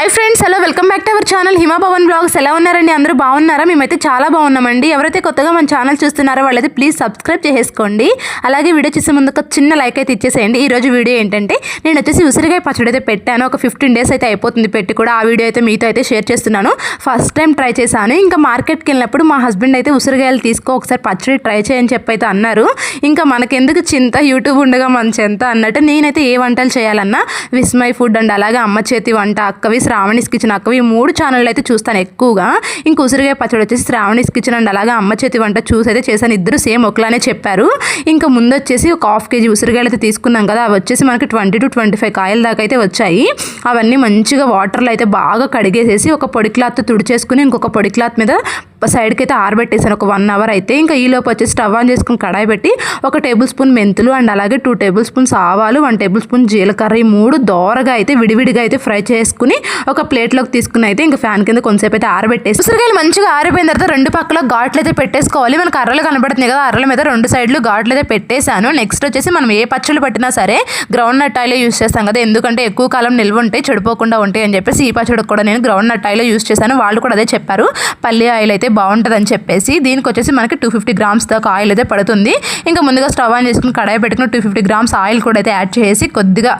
Hi friends hello welcome back to our channel Hima Bhavan blogs ఎలా ఉన్నారండి? అందరూ బాగున్నారా? మేమైతే చాలా బాగున్నామండి. ఎవరైతే కొత్తగా మన ఛానల్ చూస్తున్నారో వాళ్ళైతే ప్లీజ్ సబ్స్క్రైబ్ చేసుకోండి అలాగే వీడియో చూసే ముందు ఒక చిన్న లైక్ అయితే ఇచ్చేసేయండి. ఈ రోజు వీడియో ఏంటంటే నేను వచ్చేసి ఉసిరికాయ పచ్చడి అయితే పెట్టాను. ఒక ఫిఫ్టీన్ డేస్ అయితే అయిపోతుంది పెట్టి కూడా. ఆ వీడియో అయితే మీతో అయితే షేర్ చేస్తున్నాను. ఫస్ట్ టైం ట్రై చేశాను. ఇంకా మార్కెట్కి వెళ్ళినప్పుడు మా హస్బెండ్ అయితే ఉసిరికాయలు తీసుకో ఒకసారి పచ్చడి ట్రై చేయని చెప్పి అయితే అన్నారు. ఇంకా మనకెందుకు చింత? యూట్యూబ్ ఉండగా మన చింత అన్నట్టు నేనైతే ఏ వంటలు చేయాలన్నా విస్మై ఫుడ్ అండ్ అలాగే అమ్మ చేతి వంట అక్కవి శ్రావణిస్ కిచెన్ అక్కవి ఈ మూడు ఛానళ్ళు అయితే చూస్తాను ఎక్కువగా. ఇంక ఉసిరికాయ పచ్చడి వచ్చేసి శ్రావణిస్ కిచెన్ అండ్ అలాగే అమ్మ చేతి వంట చూసి అయితే చేశాను. ఇద్దరు సేమ్ ఒకలానే చెప్పారు. ఇంకా ముందు వచ్చేసి ఒక హాఫ్ కేజీ ఉసిరికాయలు అయితే తీసుకున్నాం కదా. అవి వచ్చేసి మనకి ట్వంటీ టు ట్వంటీ ఫైవ్ కాయల దాకా అయితే వచ్చాయి. అవన్నీ మంచిగా వాటర్లో అయితే బాగా కడిగేసేసి ఒక పొడి క్లాత్ తుడిచేసుకుని ఇంకొక పొడి క్లాత్ మీద సైడ్కి అయితే ఆరబెట్టేసాను ఒక వన్ అవర్ అయితే. ఇంకా ఈ లోపు వచ్చేసి స్టవ్ ఆన్ చేసుకుని కడాయి పెట్టి ఒక టేబుల్ స్పూన్ మెంతులు అండ్ అలాగే టూ టేబుల్ స్పూన్స్ ఆవాలు వన్ టేబుల్ స్పూన్ జీలకర్ర ఈ మూడు దోరగా అయితే విడివిడిగా అయితే ఫ్రై చేసుకుని ఒక ప్లేట్లోకి తీసుకుని అయితే ఇంకా ఫ్యాన్ కింద కొంతసేపు అయితే ఆరబెట్టేసి ఉసిరికాయలు మంచిగా ఆరిపోయిన తర్వాత రెండు పక్కల ఘాట్లు అయితే పెట్టేసుకోవాలి. మనకు అర్రలు కనబడుతుంది కదా అర్రల మీద రెండు సైడ్లు ఘాట్లు అయితే పెట్టేశాను. నెక్స్ట్ వచ్చేసి మనం ఏ పచ్చళ్ళు పట్టినా సరే గ్రౌండ్ నట్ ఆయిల్ యూస్ చేస్తాం కదా. ఎందుకంటే ఎక్కువ కాలం నిల్వ ఉంటాయి చెడిపోకుండా ఉంటాయి అని చెప్పేసి ఈ పచ్చడికి కూడా నేను గ్రౌండ్ నట్ ఆయిల్ యూస్ చేశాను. వాళ్ళు కూడా అదే చెప్పారు. పల్లి ఆయిల్ అయితే బాగుంటుందని చెప్పేసి దీనికి వచ్చేసి మనకి టూ ఫిఫ్టీ గ్రామ్స్ దాకా ఆయిల్ అయితే పడుతుంది. ఇంకా ముందుగా స్టవ్ ఆన్ చేసుకుని కడాయి పెట్టుకుని టూ ఫిఫ్టీ గ్రామ్స్ ఆయిల్ కూడా అయితే యాడ్ చేసి కొద్దిగా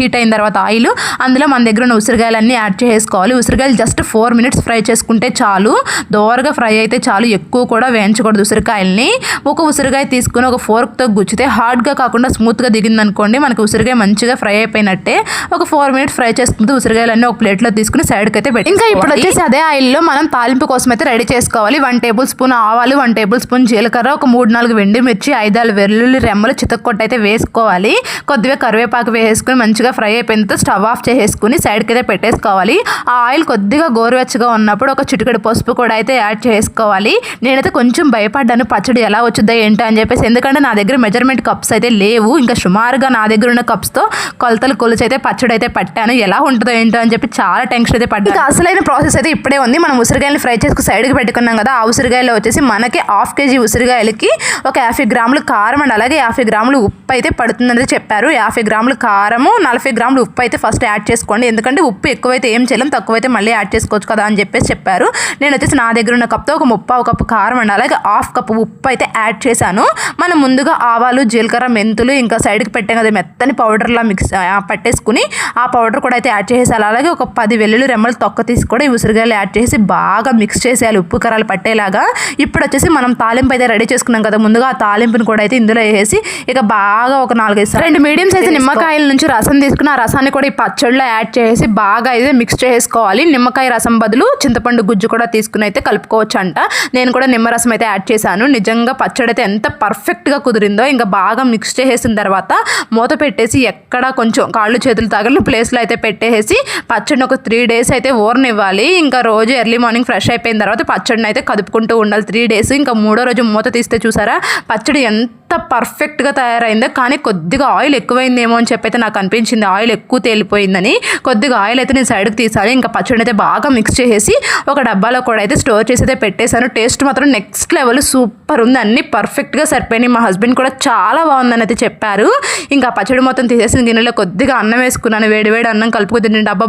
హీట్ అయిన తర్వాత ఆయిల్ అందులో మన దగ్గర ఉన్న ఉసిరికాయలన్నీ యాడ్ చేసుకోవాలి. ఉసిరికాయలు జస్ట్ ఫోర్ మినిట్స్ ఫ్రై చేసుకుంటే చాలు. దోరగా ఫ్రై అయితే చాలు. ఎక్కువ కూడా వేయించకూడదు ఉసిరికాయల్ని. ఒక ఉసిరికాయ తీసుకుని ఒక ఫోర్క్తో గుచ్చితే హార్డ్గా కాకుండా స్మూత్గా దిగింది అనుకోండి మనకి ఉసిరికాయ మంచిగా ఫ్రై అయిపోయినట్టే. ఒక ఫోర్ మినిట్స్ ఫ్రై చేసుకుంటూ ఉసిరికాయలన్నీ ఒక ప్లేట్లో తీసుకుని సైడ్కి అయితే పెట్టి ఇంకా ఇప్పుడు వచ్చేసి అదే ఆయిల్లో మనం తాలింపు కోసం అయితే రెడీ వేసుకోవాలి. వన్ టేబుల్ స్పూన్ ఆవాలు వన్ టేబుల్ స్పూన్ జీలకర్ర ఒక మూడు నాలుగు వెండి మిర్చి ఐదారు వెల్లుల్లి రెమ్మలు చితక్కొట్టు అయితే వేసుకోవాలి. కొద్దిగా కరివేపాకు వేసుకుని మంచిగా ఫ్రై అయిపోయిన స్టవ్ ఆఫ్ చేసేసుకుని సైడ్కి అయితే పెట్టేసుకోవాలి. ఆ ఆయిల్ కొద్దిగా గోరువెచ్చగా ఉన్నప్పుడు ఒక చిటికెడు పసుపు కూడా అయితే యాడ్ చేసుకోవాలి. నేనైతే కొంచెం భయపడ్డాను పచ్చడి ఎలా వచ్చిందో ఏంటో అని చెప్పేసి. ఎందుకంటే నా దగ్గర మెజర్మెంట్ కప్స్ అయితే లేవు. ఇంకా సుమారుగా నా దగ్గర ఉన్న కప్స్తో కొలతలు కొలిచి అయితే పచ్చడి అయితే పట్టాను. ఎలా ఉంటుందో ఏంటో అని చెప్పి చాలా టెన్షన్ అయితే పడ్డాను. అసలైన ప్రాసెస్ అయితే ఇప్పుడే ఉంది. మనం ఉసిరికాయలు ఫ్రై చేసుకుని సైడ్కి పెట్టుకున్నాం కదా ఆ ఉసిరికాయలో వచ్చేసి మనకి హాఫ్ కేజీ ఉసిరికాయలకి ఒక యాభై గ్రాములు కారం అండ్ అలాగే యాభై గ్రాములు ఉప్పు అయితే పడుతుందని చెప్పారు. యాభై గ్రాములు కారము నలభై గ్రాములు ఉప్పు అయితే ఫస్ట్ యాడ్ చేసుకోండి. ఎందుకంటే ఉప్పు ఎక్కువైతే ఏం చేయలేం తక్కువైతే మళ్ళీ యాడ్ చేసుకోవచ్చు కదా అని చెప్పేసి చెప్పారు. నేను వచ్చేసి నా దగ్గర ఉన్న కప్తో ఒక ముప్పావు కప్పు కారం అండ్ అలాగే హాఫ్ కప్పు ఉప్పు అయితే యాడ్ చేశాను. మనం ముందుగా ఆవాలు జీలకర్ర మెంతులు ఇంకా సైడ్కి పెట్టాం కదా మెత్తని పౌడర్లా మిక్స్ పట్టేసుకుని ఆ పౌడర్ కూడా అయితే యాడ్ చేసేయాలి. అలాగే ఒక పది వెల్లుల్లి రెమ్మలు తొక్క తీసి కూడా ఈ ఉసిరికాయలు యాడ్ చేసి బాగా మిక్స్ చేసేయాలి ఉప్పు కరాలు పట్టేలాగా ఇప్పుడు వచ్చేసి మనం తాలింపు అయితే రెడీ చేసుకున్నాం కదా ముందుగా ఆ తాలింపుని కూడా అయితే ఇందులో వేసి ఇక బాగా ఒక నాలుగైదు రెండు మీడియం సైజు నిమ్మకాయల నుంచి రసం తీసుకుని ఆ రసాన్ని కూడా ఈ పచ్చడిలో యాడ్ చేసి బాగా అయితే మిక్స్ చేసుకోవాలి. నిమ్మకాయ రసం బదులు చింతపండు గుజ్జు కూడా తీసుకుని అయితే కలుపుకోవచ్చు అంట నేను కూడా నిమ్మరసం అయితే యాడ్ చేశాను. నిజంగా పచ్చడి అయితే ఎంత పర్ఫెక్ట్గా కుదిరిందో ఇంకా బాగా మిక్స్ చేసేసిన తర్వాత మూత పెట్టేసి ఎక్కడ కొంచెం కాళ్ళు చేతులు తగలిన ప్లేస్లో అయితే పెట్టేసి పచ్చడిని ఒక త్రీ డేస్ అయితే ఓరనివ్వాలి ఇంకా రోజు ఎర్లీ మార్నింగ్ ఫ్రెష్ అయిపోయిన తర్వాత పచ్చడిని అయితే కదుపుకుంటూ ఉండాలి. త్రీ డేస్ ఇంకా మూడో రోజు మూత తీస్తే చూసారా? పచ్చడి ఎంత పర్ఫెక్ట్గా తయారైందో. కానీ కొద్దిగా ఆయిల్ ఎక్కువైందేమో అని చెప్పి అయితే నాకు అనిపించింది. ఆయిల్ ఎక్కువ తేలిపోయిందని. కొద్దిగా ఆయిల్ అయితే నేను సైడ్కి తీసాలి. ఇంకా పచ్చడి అయితే బాగా మిక్స్ చేసేసి ఒక డబ్బాలో కూడా అయితే స్టోర్ చేసి అయితే పెట్టేశాను. టేస్ట్ మాత్రం నెక్స్ట్ లెవెల్ సూపర్ ఉంది. అన్ని పర్ఫెక్ట్గా సరిపోయినాయి. మా హస్బెండ్ కూడా చాలా బాగుందని అయితే చెప్పారు. ఇంకా పచ్చడి మొత్తం తీసేసిన గిన్నెలో కొద్దిగా అన్నం వేసుకున్నాను. వేడి వేడి అన్నం కలుపుకు తింటే డబ్బా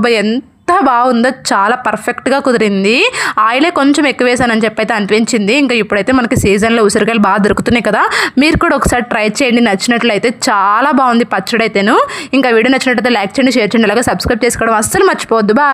ఎంత బాగుందో చాలా పర్ఫెక్ట్గా కుదిరింది. ఆయిలే కొంచెం ఎక్కువ వేసానని చెప్పి అయితే అనిపించింది. ఇంకా ఇప్పుడైతే మనకి సీజన్లో ఉసిరికాయలు బాగా దొరుకుతున్నాయి కదా. మీరు కూడా ఒకసారి ట్రై చేయండి. నచ్చినట్లయితే చాలా బాగుంది పచ్చడి అయితేను ఇంకా వీడియో నచ్చినట్లయితే లైక్ చేయండి షేర్ చేయండి. అలాగే సబ్స్క్రైబ్ చేసుకోవడం అస్సలు మర్చిపోవద్దు. బా